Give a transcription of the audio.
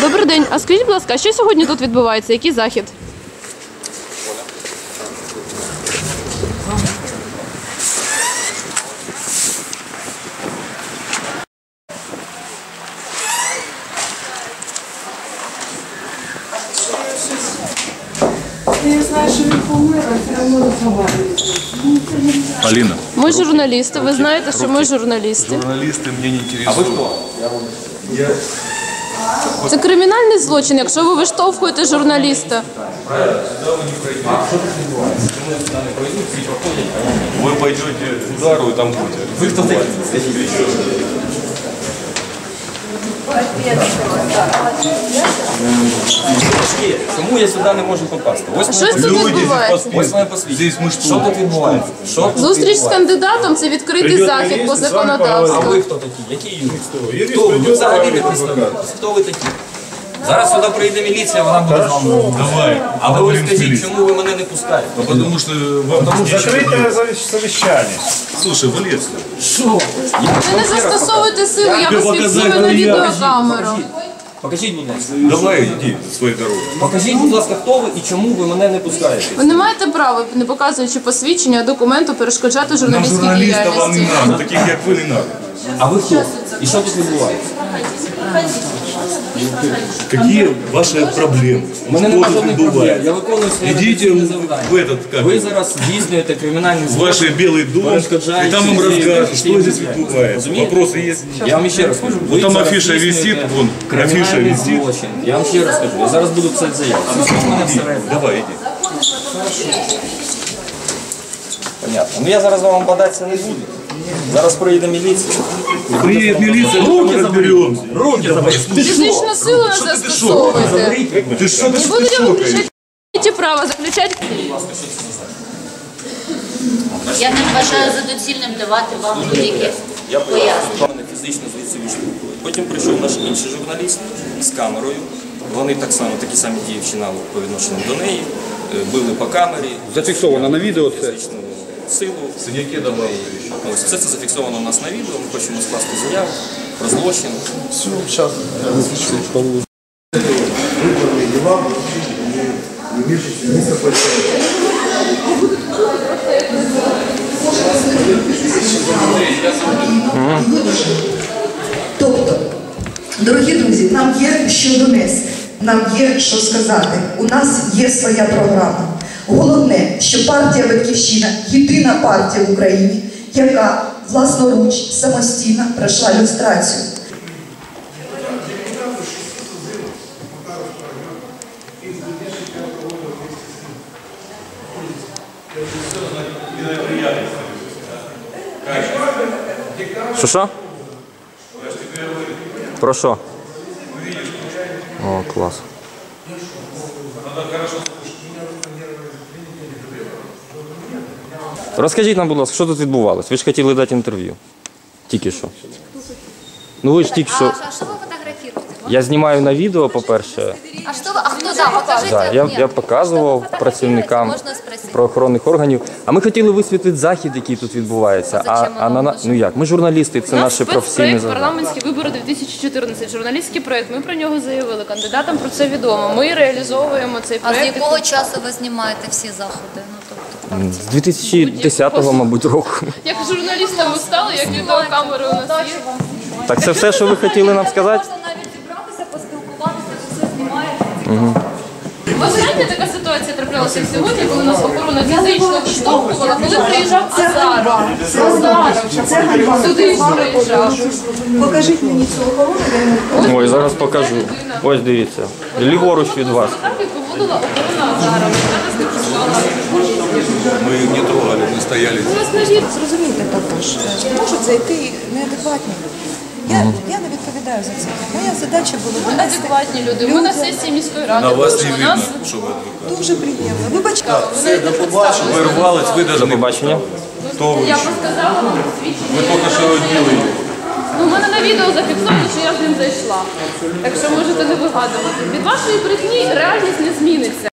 Добрий день. А скажіть, будь ласка, що сьогодні тут відбувається? Який захід? Я не знаю, що він помер, а все одно розмовляє. Полина, Ми журналісти. Ви знаєте, що ми журналісти. журналисты мне не интересуют. Це кримінальний злочин, якщо ви виштовхуєте журналіста. Вы пойдете к удару и там будете. Вы Чому я сюди не можу попасти? Ось Що тут відбувається? Ось моє. Здесь мы что? Що тут відбувається? Що тут Зустріч з відбувається? кандидатом це відкритий захід по А законодавству. ви хто такі? Які юрист? Хто ви? Ви взагалі не представляєте. Хто ви такі? Зараз сюди прийде міліція, вона буде з вами. Давай. А ви с скажіть, чому ви мене не пускаєте? Потому что вам здесь нечего Закрытое совещание. Слушай, Що? Ви не застосовуєте силу, я вас показати на відеокамеру. Покажіть, будь ласка. давай иди своей дорогой. Покажіть, будь ласка, хто ви і чому ви мене не пускаєте? Ви не маєте права, не показуючи посвідчення, документу, перешкоджати Нам журналістській журналистов вам не діяльності. надо, таких как вы не надо. А ви хто? І що тут відбувається? Какие ваши проблемы? У мене Что немає тут жодних проблем. бывает? Я виконую своє Идите редакційне в завдання. в этот, как Ви это, зараз здійснюєте кримінальний в злочин. ваш белый дом, перешкоджаете и там вам всей расскажут, всей что здесь деятельности. бывает. Разумеете? Вопросы есть? Я вам ще раз кажу. Вот там зараз афиша здійснюєте висит, вон, афиша кримінальний висит. злочин. Я вам ще раз кажу. Я зараз буду писати заяву. Пустіть мене всередину. Давай, иди. Понятно. Ну я зараз вам бодатися не буду. Зараз приїде міліція. Приедет милиция, мы разберемся. Руки заберіть. Фізичну силу не застосовуйте. Ты что ты Не что будете ты шокаешь? включати право заключати. Я не вважаю за доцільним давати вам будь-які Я пояснення. поясню. Мене фізично звідси відштовхували. Потім прийшов наш інший журналіст з камерою. Вони так само такі самі дії вчинали по відношенню до неї, е, били по камері. Зафіксовано на відео це. силу. Синяки давали. Ось все це зафіксовано у нас на відео. Ми хочемо скласти заяву про злочин. Тобто, дорогі друзі, нам є що донести, нам є що сказати. У нас є своя програма. Головне, що партія Батьківщина єдина партія в Україні, яка власноруч самостійно пройшла люстрацію. Що що? Про що? О, класс. Розкажіть нам, будь ласка, що тут відбувалося? Ви ж хотіли дати інтерв'ю. Тільки що. Ну ви ж тільки що. А что вы фотографируете? Я знімаю на відео, по-перше. А что вы, а кто, да, покажите Да, я, мне. я показував Что вы працівникам фотографируете? Можно спросить? правоохоронних органів. А ми хотіли висвітлити захід, який тут відбувається. А, Зачем а воно на на- нужно? ну як? Ми журналісти, це У нас наше професійне спецпроект завдання. парламентські вибори 2014. Журналістський проект. Ми про нього заявили. Кандидатам про це відомо. Ми реалізовуємо цей А з проект. якого часу ви знімаєте всі заходи? Ну, тобто, З 2010-го, мабуть, року. Як журналістами стали, як відеокамери у нас є. Так це все, що ви хотіли нам сказати? Можна навіть зібратися, поспілкуватися, ви все знімаєте. Ви знаєте, така ситуація траплялася як сьогодні, коли нас охорона фізично виштовхувала, коли приїжджав Азаров. Азаров сюди приїжджав. Покажіть мені цю охорону, я не Ой, зараз покажу. Ось дивіться. Ліворуч від вас. Фотографію проводила охорона Азарова. яка не не трогали, мы стояли. У нас на від Зрозумійте також, можуть зайти неадекватні люди. Я, я не відповідаю за це. Моя задача була Ми донести адекватні люди. Ми на сесії міської ради. На вас були. не У нас видно, что вы адвокат. дуже приємно. Вибачте. вони не представили. Вы рвалась, вы До должны... побачення. Кто вы Я еще? розказала вам свідчення. Вы только что одели. Ну, у мене на відео зафіксовано, що я з ним зайшла. Так що можете не вигадувати. Від вашої брехні реальність не зміниться.